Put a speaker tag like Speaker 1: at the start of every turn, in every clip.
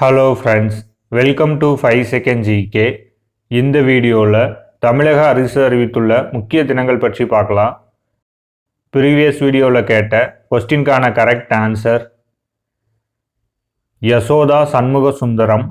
Speaker 1: Hello friends welcome to five second GK இந்த வீடியோவில் தமிழக அரசு அறிவித்துள்ள முக்கிய தினங்கள் பற்றி பார்க்கலாம். ப்ரீவியஸ் வீடியோவில் கேட்ட கொஸ்டின்கான கரெக்ட் ஆன்சர் யசோதா சண்முக சுந்தரம்.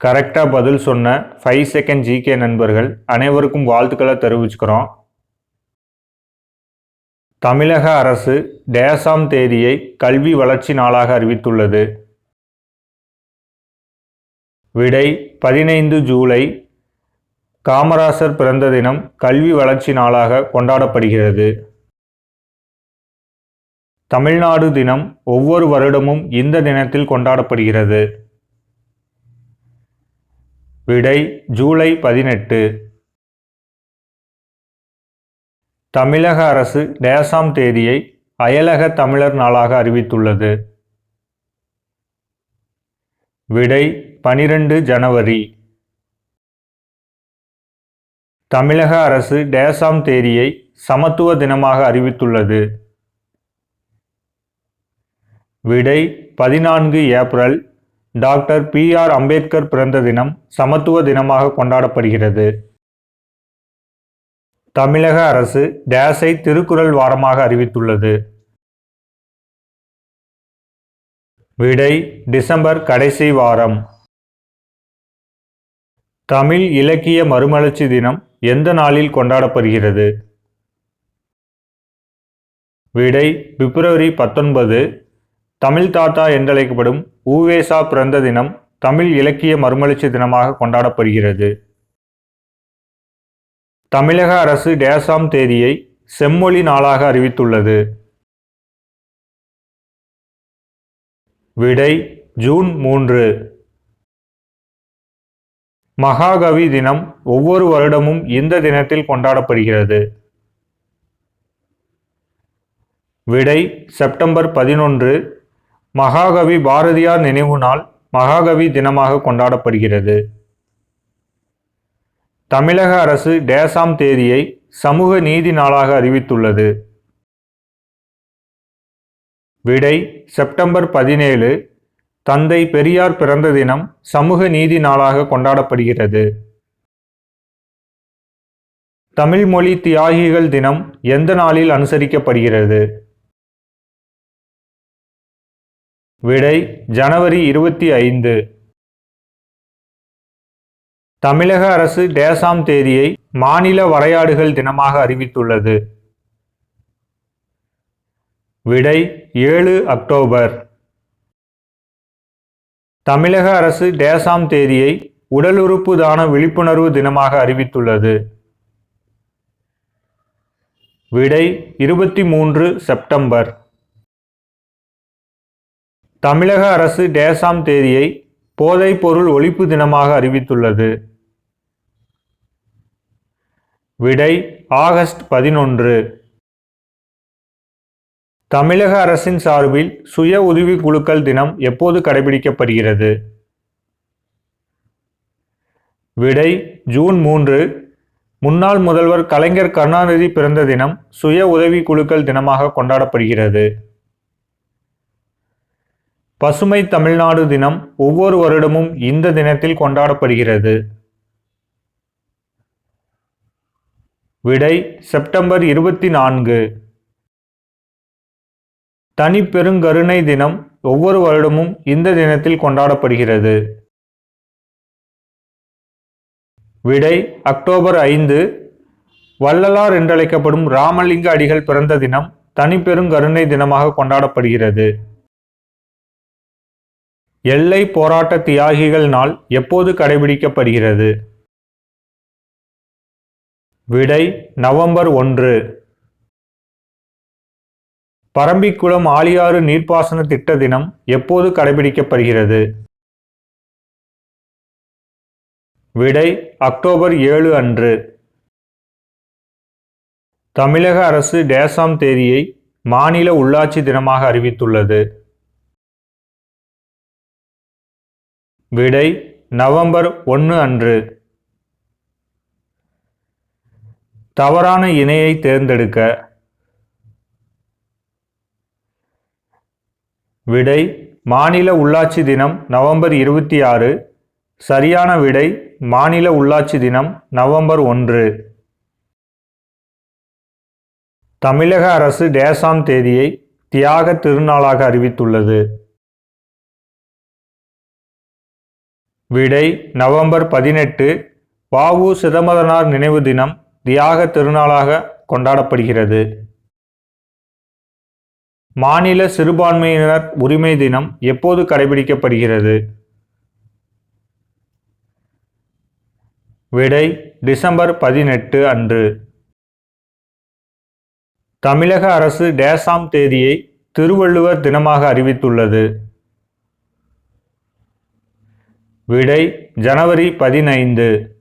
Speaker 1: கரெக்டாக பதில் சொன்ன ஃபைவ் செகண்ட் ஜிகே நண்பர்கள் அனைவருக்கும் வாழ்த்துக்களை தெரிவிச்சுக்கிறோம். தமிழக அரசு டேசாம் தேதியை கல்வி வளர்ச்சி நாளாக அறிவித்துள்ளது. விடை பதினைந்து ஜூலை. காமராசர் பிறந்த தினம் கல்வி வளர்ச்சி நாளாக கொண்டாடப்படுகிறது. தமிழ்நாடு தினம் ஒவ்வொரு வருடமும் இந்த தினத்தில் கொண்டாடப்படுகிறது. விடை ஜூலை பதினெட்டு. தமிழக அரசு டேசாம் தேதியை அயலக தமிழர் நாளாக அறிவித்துள்ளது. விடை பனிரெண்டு ஜனவரி. தமிழக அரசு டேசாம் தேதியை சமத்துவ தினமாக அறிவித்துள்ளது. விடை பதினான்கு April. Doctor B R Ambedkar பிறந்த தினம் சமத்துவ தினமாக கொண்டாடப்படுகிறது. தமிழக அரசு டேஸை திருக்குறள் வாரமாக அறிவித்துள்ளது. விடை டிசம்பர் கடைசி வாரம். தமிழ் இலக்கிய மறுமலர்ச்சி தினம் எந்த நாளில் கொண்டாடப்படுகிறது? விடை பிப்ரவரி பத்தொன்பது தமிழ் தாத்தா என்றழைக்கப்படும் ஊவேசா பிறந்த தினம் தமிழ் இலக்கிய மறுமலர்ச்சி தினமாக கொண்டாடப்படுகிறது. தமிழக அரசு டேசாம் தேதியை செம்மொழி நாளாக அறிவித்துள்ளது. விடை ஜூன் மூன்று. மகாகவி தினம் ஒவ்வொரு வருடமும் இந்த தினத்தில் கொண்டாடப்படுகிறது. விடை செப்டம்பர் பதினொன்று. மகாகவி பாரதியார் நினைவு நாள் மகாகவி தினமாக கொண்டாடப்படுகிறது. தமிழக அரசு டேசாம் தேதியை சமூக நீதி நாளாக அறிவித்துள்ளது. விடை செப்டம்பர் பதினேழு. தந்தை பெரியார் பிறந்த தினம் சமூக நீதி நாளாக கொண்டாடப்படுகிறது. தமிழ் மொழி தியாகிகள் தினம் எந்த நாளில் அனுசரிக்கப்படுகிறது? விடை ஜனவரி இருபத்தி ஐந்து. தமிழக அரசு டேசாம் தேதியை மாநில வரையாடுகள் தினமாக அறிவித்துள்ளது. விடை ஏழு அக்டோபர். தமிழக அரசு டேசாம் தேதியை உடல் உறுப்பு தான விழிப்புணர்வு தினமாக அறிவித்துள்ளது. விடை இருபத்தி மூன்று செப்டம்பர். தமிழக அரசு டேசாம் தேதியை போதைப்பொருள் ஒழிப்பு தினமாக அறிவித்துள்ளது. விடை ஆகஸ்ட் பதினொன்று. தமிழக அரசின் சார்பில் சுய உதவி குழுக்கள் தினம் எப்போது கடைபிடிக்கப்படுகிறது? விடை ஜூன் மூன்று. முன்னாள் முதல்வர் கலைஞர் கருணாநிதி பிறந்த தினம் சுய உதவி குழுக்கள் தினமாக கொண்டாடப்படுகிறது. பசுமை தமிழ்நாடு தினம் ஒவ்வொரு வருடமும் இந்த தினத்தில் கொண்டாடப்படுகிறது. விடை செப்டம்பர் இருபத்தி நான்கு. தனிப்பெருங்கருணை தினம் ஒவ்வொரு வருடமும் இந்த தினத்தில் கொண்டாடப்படுகிறது. விடை அக்டோபர் ஐந்து. வள்ளலார் என்றழைக்கப்படும் ராமலிங்க அடிகள் பிறந்த தினம் தனிப்பெருங்கருணை தினமாக கொண்டாடப்படுகிறது. எல்லை போராட்ட தியாகிகள் நாள் எப்போது கடைபிடிக்கப்படுகிறது? விடை நவம்பர் ஒன்று. பரம்பிக்குளம் ஆலியாறு நீர்ப்பாசன திட்ட தினம் எப்போது கடைபிடிக்கப்படுகிறது? விடை அக்டோபர் ஏழு அன்று. தமிழக அரசு டேசாம் தேதியை மாநில உள்ளாட்சி தினமாக அறிவித்துள்ளது. விடை நவம்பர் ஒன்று அன்று. தவறான இணையை தேர்ந்தெடுக்க விடை மாநில உள்ளாட்சி தினம் நவம்பர் இருபத்தி ஆறு. சரியான விடை மாநில உள்ளாட்சி தினம் நவம்பர் ஒன்று. தமிழக அரசு டேசாம் தேதியை தியாக திருநாளாக அறிவித்துள்ளது. விடை நவம்பர் பதினெட்டு. வாவு சிதம்பரனார் நினைவு தினம் தியாக திருநாளாக கொண்டாடப்படுகிறது. மாநில சிறுபான்மையினர் உரிமை தினம் எப்போது கடைபிடிக்கப்படுகிறது? விடை டிசம்பர் பதினெட்டு அன்று. தமிழக அரசு டேசாம் தேதியை திருவள்ளுவர் தினமாக அறிவித்துள்ளது. விடை ஜனவரி பதினைந்து.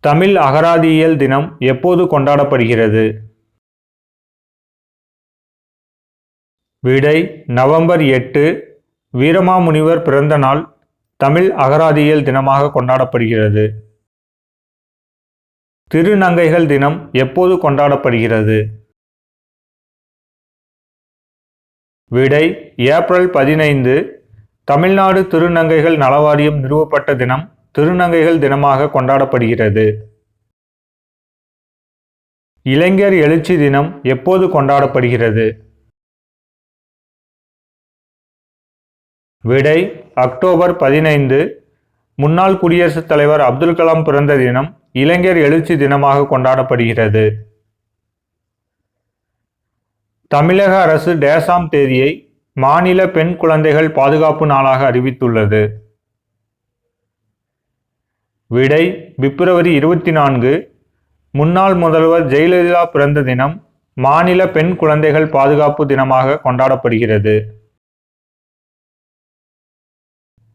Speaker 1: தமிழ் அகராதியியல் தினம் எப்போது கொண்டாடப்படுகிறது? விடை நவம்பர் எட்டு வீரமாமுனிவர் பிறந்த நாள் தமிழ் அகராதியியல் தினமாக கொண்டாடப்படுகிறது. திருநங்கைகள் தினம் எப்போது கொண்டாடப்படுகிறது? விடை ஏப்ரல் பதினைந்து தமிழ்நாடு திருநங்கைகள் நலவாரியம் நிறுவப்பட்ட தினம் திருநங்கைகள் தினமாக கொண்டாடப்படுகிறது. இளைஞர் எழுச்சி தினம் எப்போது கொண்டாடப்படுகிறது? விடை அக்டோபர் பதினைந்து. முன்னாள் குடியரசுத் தலைவர் அப்துல் கலாம் பிறந்த தினம் இளைஞர் எழுச்சி தினமாக கொண்டாடப்படுகிறது. தமிழக அரசு டேசாம் தேதியை மாநில பெண் குழந்தைகள் பாதுகாப்பு நாளாக அறிவித்துள்ளது. விடை பிப்ரவரி இருபத்தி நான்கு. முன்னாள் முதல்வர் ஜெயலலிதா பிறந்த தினம் மாநில பெண் குழந்தைகள் பாதுகாப்பு தினமாக கொண்டாடப்படுகிறது.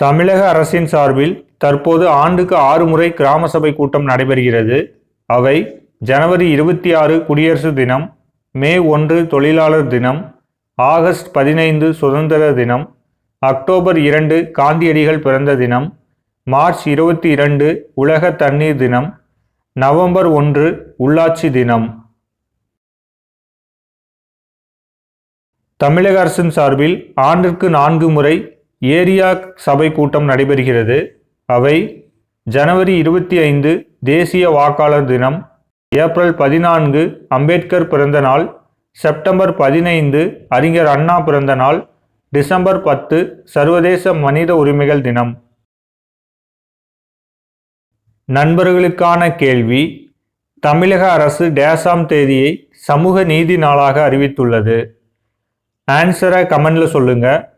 Speaker 1: தமிழக அரசின் சார்பில் தற்போது ஆண்டுக்கு ஆறு முறை கிராம சபை கூட்டம் நடைபெறுகிறது. அவை ஜனவரி இருபத்தி ஆறு குடியரசு தினம் மே ஒன்று தொழிலாளர் தினம் ஆகஸ்ட் பதினைந்து சுதந்திர தினம் அக்டோபர் இரண்டு காந்தியடிகள் பிறந்த தினம் மார்ச் இருபத்தி இரண்டு உலக தண்ணீர் தினம் நவம்பர் ஒன்று உள்ளாட்சி தினம். தமிழக அரசின் சார்பில் ஆண்டிற்கு நான்கு முறை ஏரியா சபை கூட்டம் நடைபெறுகிறது. அவை ஜனவரி இருபத்தி ஐந்து தேசிய வாக்காளர் தினம் ஏப்ரல் பதினான்கு அம்பேத்கர் பிறந்த நாள் செப்டம்பர் பதினைந்து அறிஞர் அண்ணா பிறந்த நாள் டிசம்பர் பத்து சர்வதேச மனித உரிமைகள் தினம். நண்பர்களுக்கான கேள்வி தமிழக அரசு டேசாம் தேதியை சமூக நீதி நாளாக அறிவித்துள்ளது. ஆன்சரை கமெண்டில் சொல்லுங்கள்